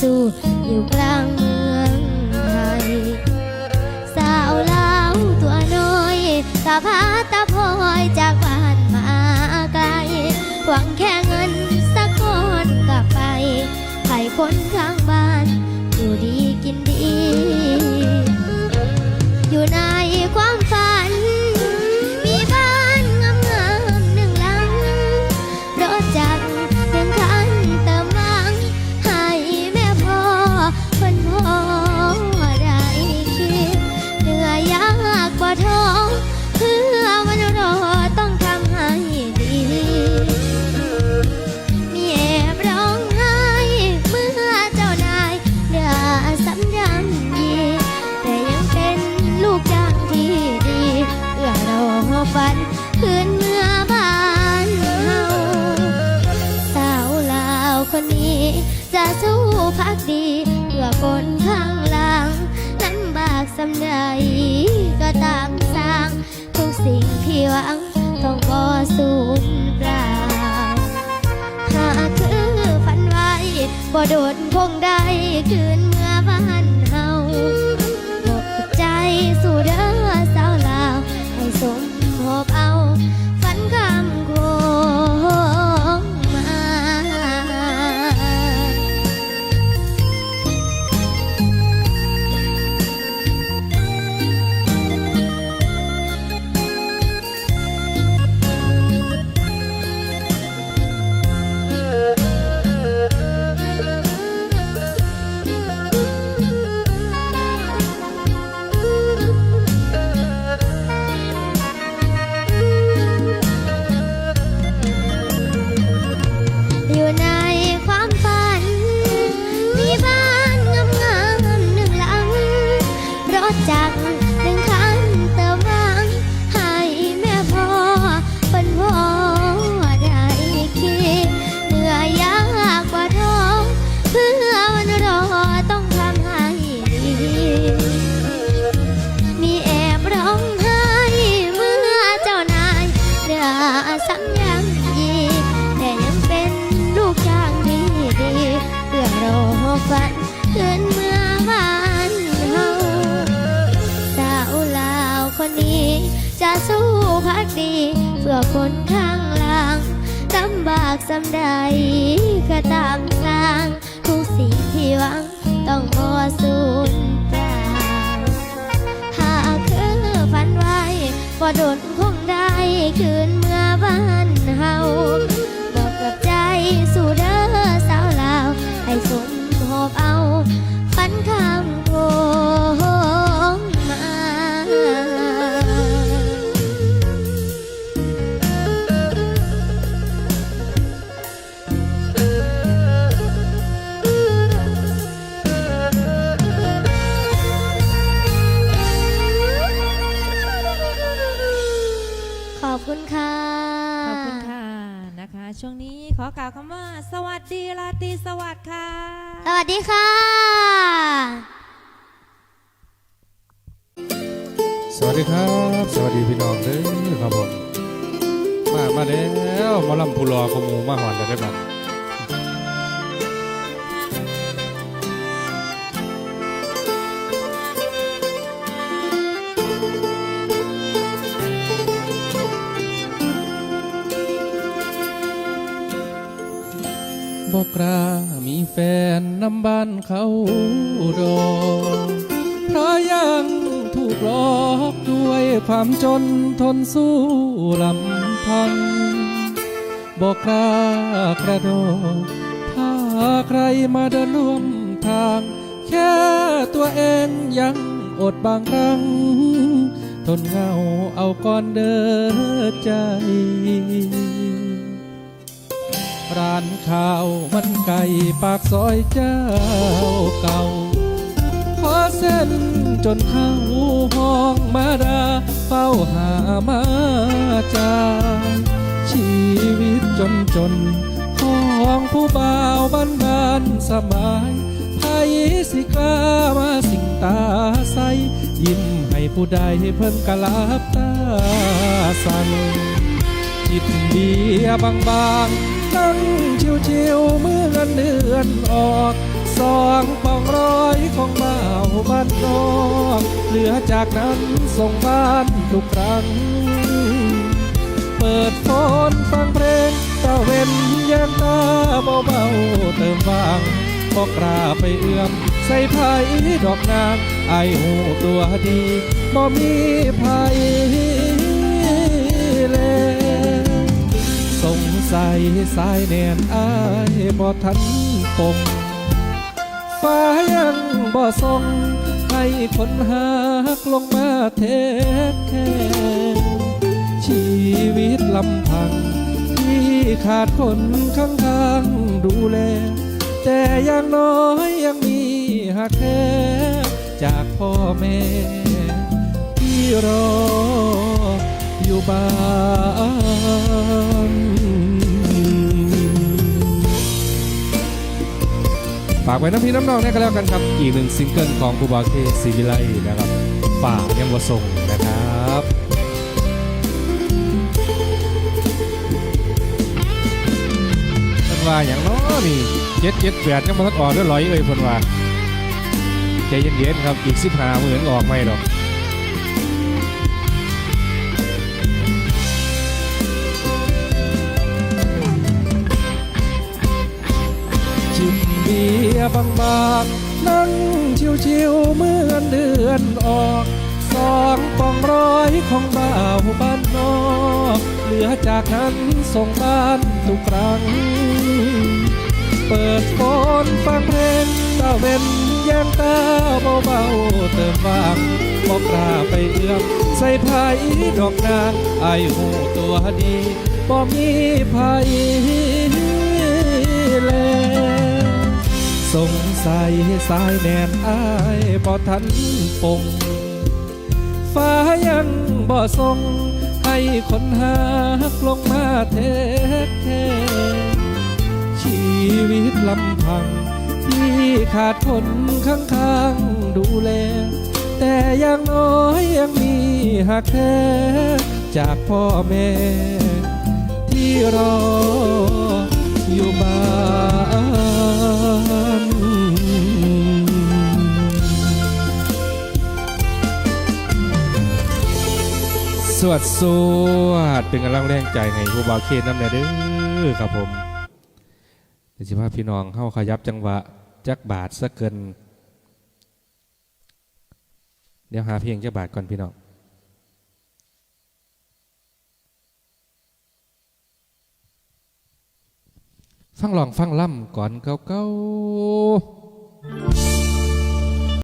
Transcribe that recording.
สู้อยู่กลางเมืองไทย สาวลาวตัวน้อยกะพาตาพลอยจากบ้านมาไกล หวังแค่เงินสักคนกลับไปให้คนข้างบ้าน ฝันคืนเมื่อบ้านเฮาสาวลาวคนนี้ จะสู้พักดี เพื่อคนข้างหลังลำบากสำใดก็ตามสร้าง ทุกสิ่งที่หวัง ต้องบ่สูญเปล่าหากคือฝันไว้บ่โดดคงได้คืน 我。 สู้พักดี เพื่อคนข้างหลังลำบากสำใดก็ตามทางทุกสิ่งที่หวังต้อง อกล่าวคำว่า สวัสดีราตรีสวัสดิ์ค่ะ สวัสดีค่ะ สวัสดีครับ สวัสดีพี่น้องเด้อครับผม มา มาแล้วหมอลำพูรอขโมูมาหอนแล้วได้บ้าง บอกรามีแฟนนำบ้านเขาดอกเพราะยังถูกหลอกด้วยความจนทนสู้ลำพังบอกกล้ากระโดดถ้าใครมาเดินร่วมทาง แค่ตัวเองยังอดบางครั้ง ทนเหงาเอาก่อนเดินใจ ร้านข้าวมันไก่ปากซอยเจ้าเก่า ขอเส้นจนข้าห้องมาดาเฝ้าหามาจาชีวิตจนจนของผู้บ่าวบ้านบ้านสบายไผสิกล้ามาสิงตาใส ยิ้มให้ผู้ใดเพิ่นกะลาบตาสั่นจิบเบียบางๆ นั่งชิวๆเมื่อเงินเดือนออกสองปองร้อยของบ่าบ้านนอกเหลือจากนั้นส่งบ้านทุกครั้ง เปิดโฟนฟังเพลงตะเวนยามตาเบาๆเติมบางบอกล้าไปเอื้อม ใส่ไผ่ดอกนางไอหูตัวดีบ่มีไผ่ สงสัยสายแนนอายบ่ทันตกฟ้ายังบ่ส่งให้คนหักลงมาเทคแค่ชีวิตลำพัง ที่ขาดคนข้างๆดูแล แต่อย่างน้อยยังมีหักแค่จากพ่อแม่ ที่รออยู่บ้านากไว้น้ำพี่น้ำน้องนะก็แล้วกันครับ อีกหนึ่งซิงเกิลของบูบาเคซีวิไลนะครับฝากยังวส่งนะครับเพิ่นว่าอย่างน้อนี่เจ็ดเจ็ดแปดยังมาทัดออนด้วยร้อยเลยคนว่าใจเย็นๆครับอีกสิบห้าหมื่นออกไม่หรอก บียร์บางๆ นั่งชิวๆเมื่อเงินเดือนออกสองปองร้อยของบ่าวบ้านนอก เหลือจากนั้นส่งบ้านทุกครั้ง เปิดโฟนฟังเพลงตะเวนแย้มตาเบาๆเติมบางบอกลาไปเอื้อมใส่ไผ่ดอกนางไอหูตัวดีบ่มีไผ่ สงสัยสายแนนอายบ่ทันปงฟ้ายังบ่ส่งให้คนหักลงมาเทคแค่ชีวิตลำพัง ที่ขาดคนข้างๆดูแล แต่อย่างน้อยยังมีหักแท้จากพ่อแม่ ที่รออยู่บ้าน สวัสดสวัสดเป็นกำลังแรงใจให้ผู้บาวเคนน้ำแน่เด้อครับผมเดี๋ยวสิพาพี่น้องเข้าขยับจังหวะจักบาทสักเกิน เดี๋ยวหาเพลงจักบาทก่อนพี่น้องฟังลองฟังล่ำก่อนเก้าเก้า